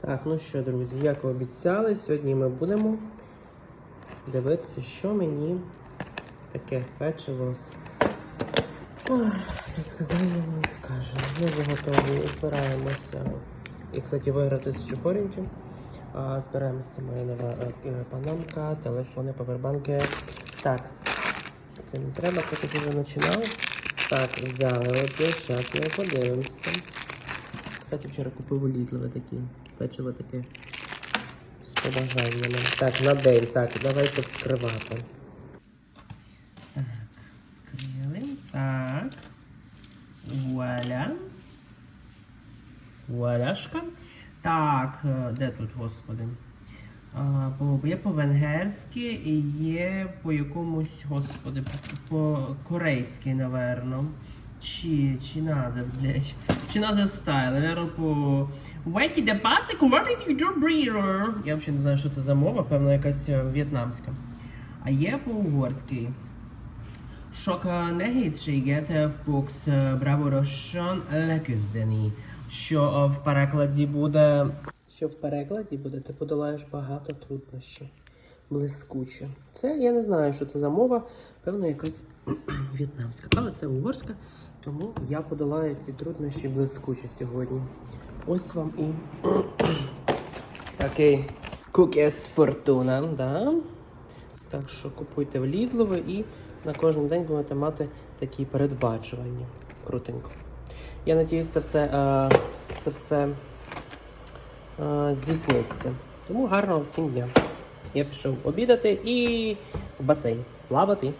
Так, ну що, друзі, як і обіцяли, сьогодні ми будемо дивитися, що мені таке печиво з. Ой, не скаже. Ми вже готові, збираємося. І, кстати, виграти форінтів. А, збираємося, моя нова е, е, панамка, телефони, павербанки. Так, це не треба, це вже починав. Так, взяли одне, зараз ми подивимося. Кстати, вчора купив у Лідлове такі. Печиво таке. З побажаннями. Так, на день. Так, давайте вскривати. Так, скрили. Так. Вуаля. Вуаляшка. Так, е, де тут, господи? А, по, є по-венгерськи і є по якомусь, господи, по-корейськи, наверно. Чи, чи назис, блядь. Чи назис стайл, наверно, по... Векі де пасик, what did you do, breeder? Я взагалі не знаю, що це за мова, певно, якась е, в'єтнамська. А є по-угорськи. Sok a nehézséget fogsz bravorosan leküzdeni, що в перекладі буде. Що в перекладі буде, ти подолаєш багато труднощів. Блискуче. Це я не знаю, що це за мова, певно, якась в'єтнамська. Але це угорська, тому я подолаю ці труднощі блискуче сьогодні. Ось вам і такий cookies фортуна, да? Так що купуйте в Лідлове і на кожен день будете мати такі передбачування. Крутенько. Я надіюсь, це все, е, це все е, здійсниться. Тому гарного всім дня. Я пішов обідати і в басейн плавати.